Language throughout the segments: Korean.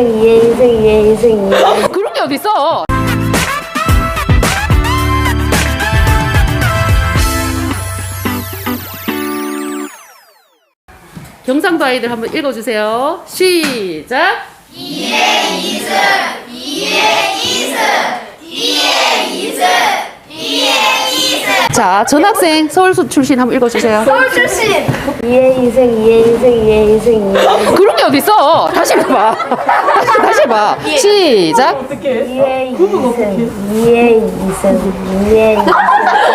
2에 2에 2에 2에 2에 그런 게 어딨어? 경상도 아이들 한번 읽어주세요. 시작. 2의 이승, 2의 이승, 2의 이승, 2의 이승. 자, 전학생 서울 출신 한번 읽어주세요. 2에 2승 2에 2승 2에 2승 2에 그런 게 어딨어? 다시 해봐. 다시, 다시 해봐. 시작. 2에 2승 2에 2승 2에 2승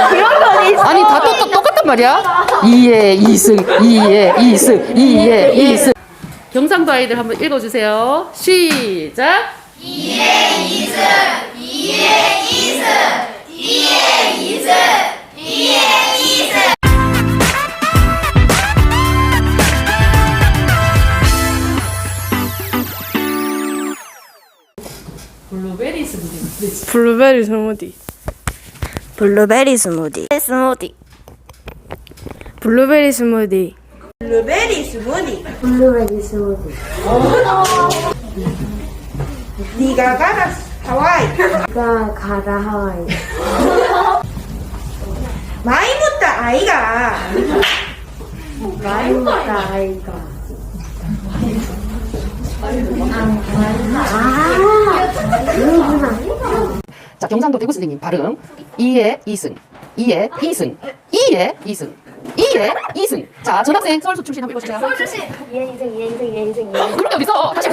그런 있어. 아니 다 똑, 똑, 똑같단 말이야. 2에 2승 2에 2승 2에 2승. 경상도 아이들 한번 읽어주세요. 시작 블루베리 스무디. 블루베리 스무디. 블루베리 스무디. 스무디. 블루베리 스무디. 블루베리 스무디. 네가 가라 하와이. 가 가라 하와이. 많이 묻다 아이가. 많이 먹다 아이가 자 경상도 대구 선생님 발음. 2에 2승 2에 2승 2에 2승 2에 2승 자 전학생 서울 출신 한번 읽어주세요. 2에 2승 2에 2승 2에 2승 2에 그런 게 어딨어 다시